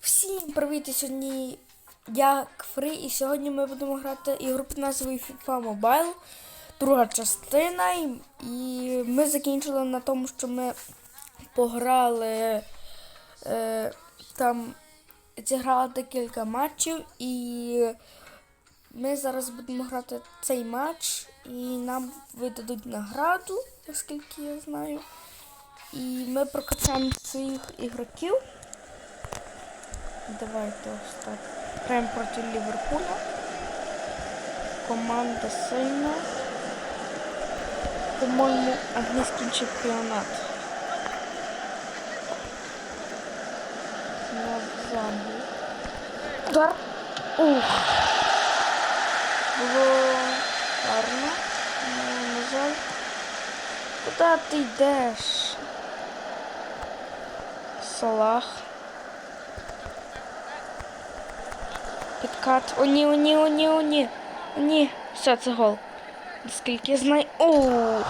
Всім привіт! Сьогодні я Кфри, і сьогодні ми будемо грати ігру під назвою FIFA Mobile, друга частина. І, ми закінчили на тому, що ми пограли е, там, зіграли декілька матчів, і ми зараз будемо грати цей матч, і нам видадуть награду, наскільки я знаю. І ми прокачаємо своїх ігроків. Давайте ось так. Граємо проти Ліверпуля. Команда сильна. По-моєму, англійський чемпіонат. На Замбії. Удар. Ух. Було гарно. Ну, на жаль. Куди ти йдеш? Салах. Підкат. О, ні, о, ні, о, ні, о, ні. О, ні. Все, це гол. Наскільки я знаю. Оу.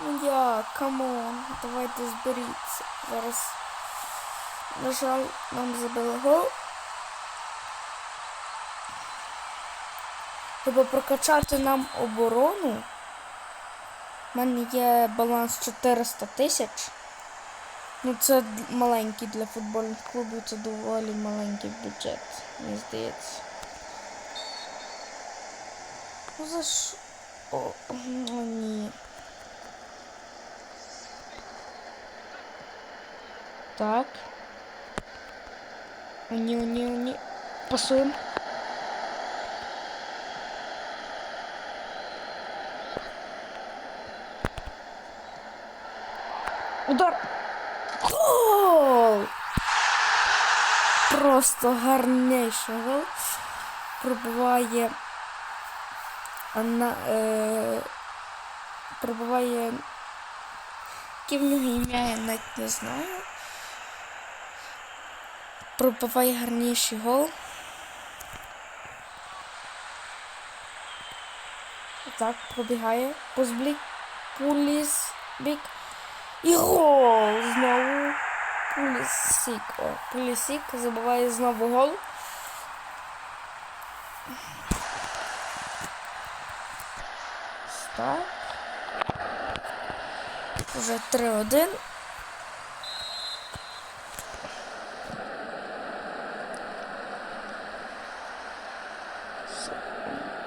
Ну я, камон. Давайте зберіться. Зараз. На жаль, нам забили гол. Треба прокачати нам оборону. У мене є баланс 400 тисяч. Ну, це маленький для футбольних клубів, це доволі маленький бюджет, мені здається. Ну за що? О, о, ні. Так. О, ні, о, ні, о, ні. Пасуємо. Удар. Гол! Просто гарнейший гол. Пробиває на, е, пробиває яке в нього ім'я, я навіть не знаю. Пробиває гарніший гол. Так, пробігає. Позблік. Пуліс. Бік. І гол! Знову. Пулісік. О, Пулісік забиває знову гол. Так. Уже 3-1.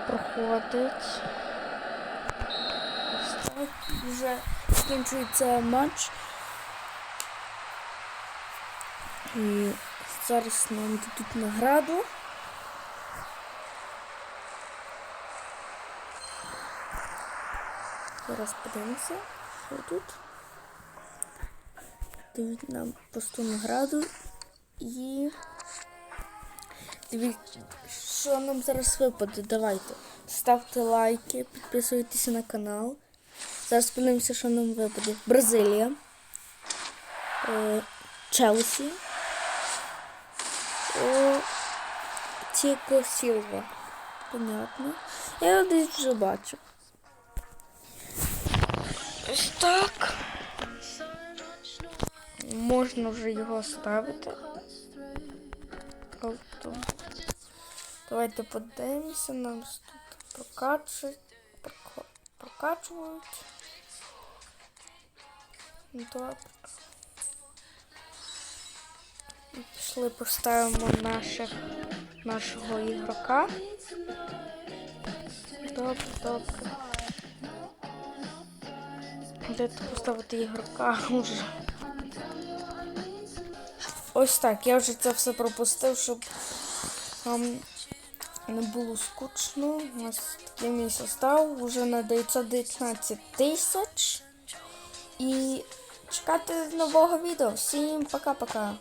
Проходить. Так. Вже закінчується матч. І зараз нам дадуть награду. Зараз подивимося, що тут. Дають нам просту награду і дивіться, що нам зараз випаде. Давайте. Ставте лайки, підписуйтеся на канал. Зараз подивимося, що нам випаде. Бразилія. Е, Челсі. О, Тіко Сілва. Понятно. Я десь вже бачу. Ось так. Можна вже його ставити. Тобто, давайте подивимося, нам тут прокачують. Прокачують. Добре. Пішли поставимо наших, нашого ігрока. Добре, добре. Де тут поставити ігрока вже? Ось так, я вже це все пропустив, щоб вам не було скучно. У нас такий мій состав вже на 919 тисяч. І чекати нового відео. Всім пока-пока.